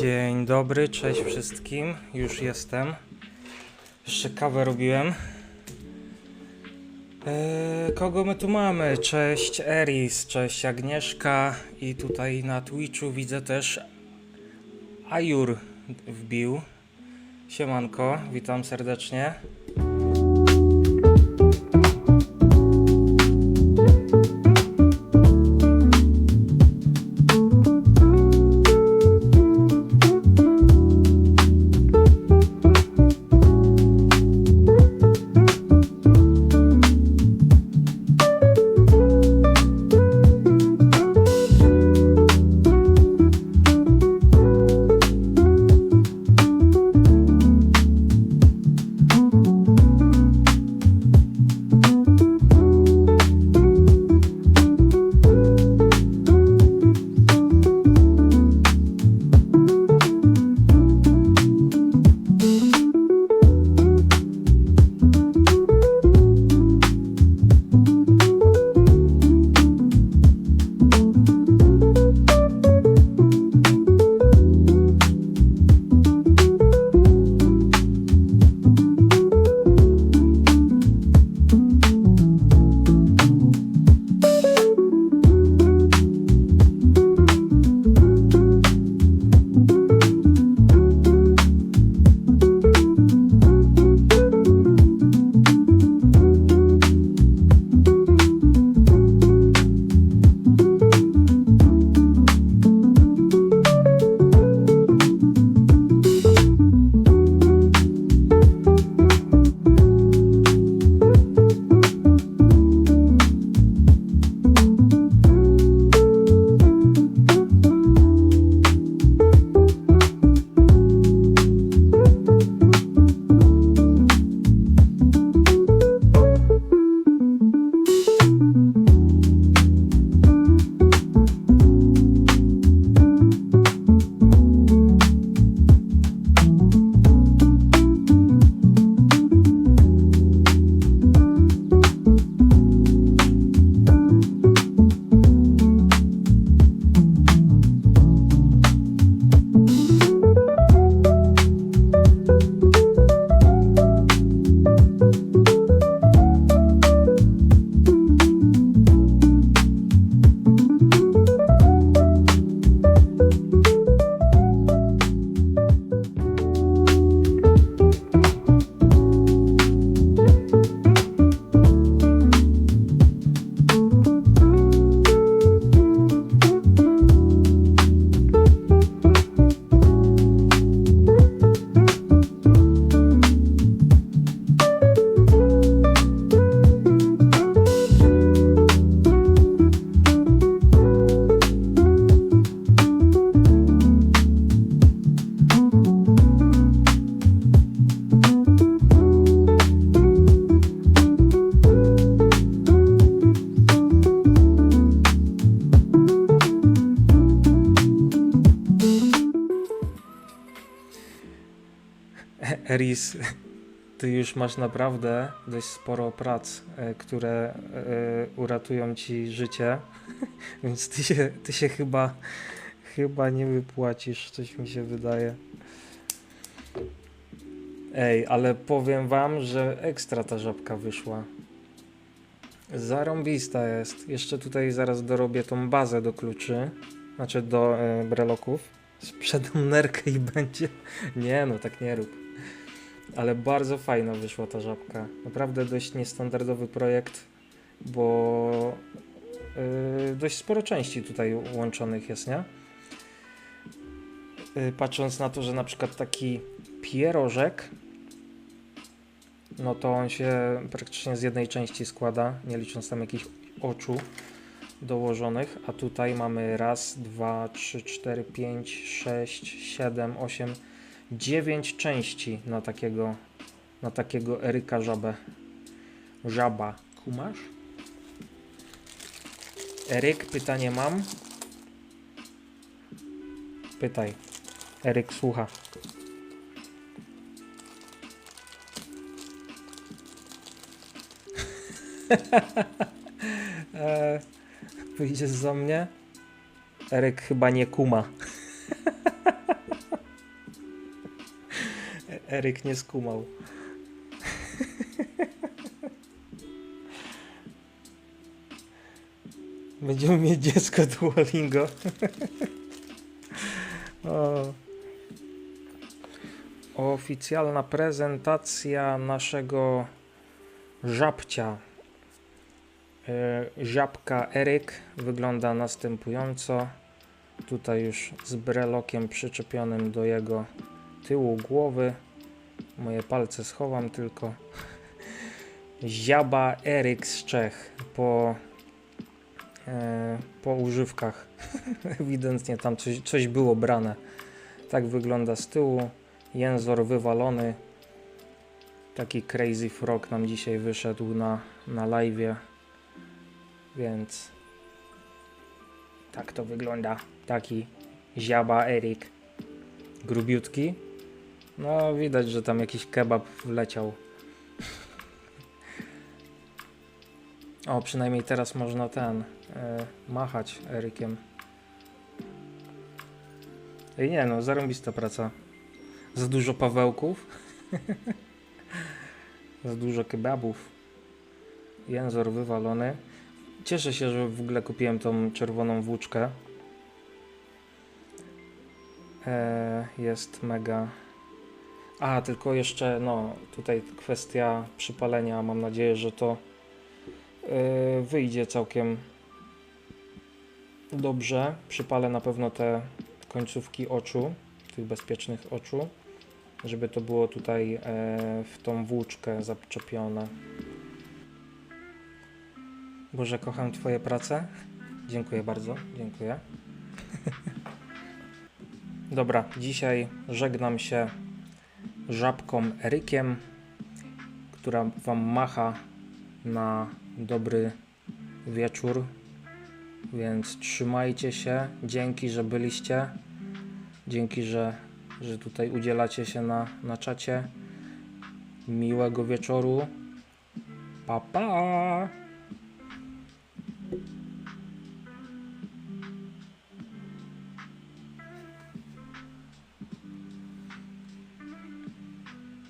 Dzień dobry, cześć wszystkim. Już jestem. Jeszcze kawę robiłem. Eee, kogo my tu mamy? Cześć Eris, cześć Agnieszka i tutaj na Twitchu widzę też Ajur wbił. Siemanko, witam serdecznie. Eris, ty już masz naprawdę dość sporo prac, e, które e, uratują ci życie, więc ty się, ty się chyba, chyba nie wypłacisz, coś mi się wydaje. Ej, ale powiem wam, że ekstra ta żabka wyszła. Zarąbista jest. Jeszcze tutaj zaraz dorobię tą bazę do kluczy, znaczy do e, breloków. Sprzedam nerkę i będzie. Nie no, tak nie rób. Ale bardzo fajna wyszła ta żabka. Naprawdę dość niestandardowy projekt, bo yy, dość sporo części tutaj łączonych jest, nie? Yy, patrząc na to, że na przykład taki pierożek, no to on się praktycznie z jednej części składa, nie licząc tam jakichś oczu dołożonych, a tutaj mamy raz, dwa, trzy, cztery, pięć, sześć, siedem, osiem, dziewięć części na takiego, na takiego Eryka Żabę. Żaba. Kumasz? Eryk, pytanie mam. Pytaj. Eryk słucha. e, wyjdziesz za mnie? Eryk chyba nie kuma. Eryk nie skumał. Będziemy mieć dziecko Duolingo. o. Oficjalna prezentacja naszego żabcia. E, Żabka Eryk wygląda następująco. Tutaj już z brelokiem przyczepionym do jego tyłu głowy. Moje palce schowam tylko. Ziaba Eryk z Czech po, e, po używkach. Ewidentnie tam coś, coś było brane. Tak wygląda z tyłu. Jęzor wywalony. Taki crazy frog nam dzisiaj wyszedł na, na live. Więc tak to wygląda. Taki ziaba Eryk. Grubiutki. No widać, że tam jakiś kebab wleciał. O, przynajmniej teraz można ten e, machać Erykiem. Ej, nie no, zarąbista praca. Za dużo pawełków. Za dużo kebabów. Jęzor wywalony. Cieszę się, że w ogóle kupiłem tą czerwoną włóczkę. E, jest mega. A, tylko jeszcze, no, tutaj kwestia przypalenia. Mam nadzieję, że to e, wyjdzie całkiem dobrze. Przypalę na pewno te końcówki oczu, tych bezpiecznych oczu, żeby to było tutaj e, w tą włóczkę zaczepione. Boże, kocham Twoje prace. Dziękuję bardzo, dziękuję. Dobra, dzisiaj żegnam się żabką Erykiem, która Wam macha na dobry wieczór. Więc trzymajcie się. Dzięki, że byliście. Dzięki, że, że tutaj udzielacie się na, na czacie. Miłego wieczoru. Pa, pa!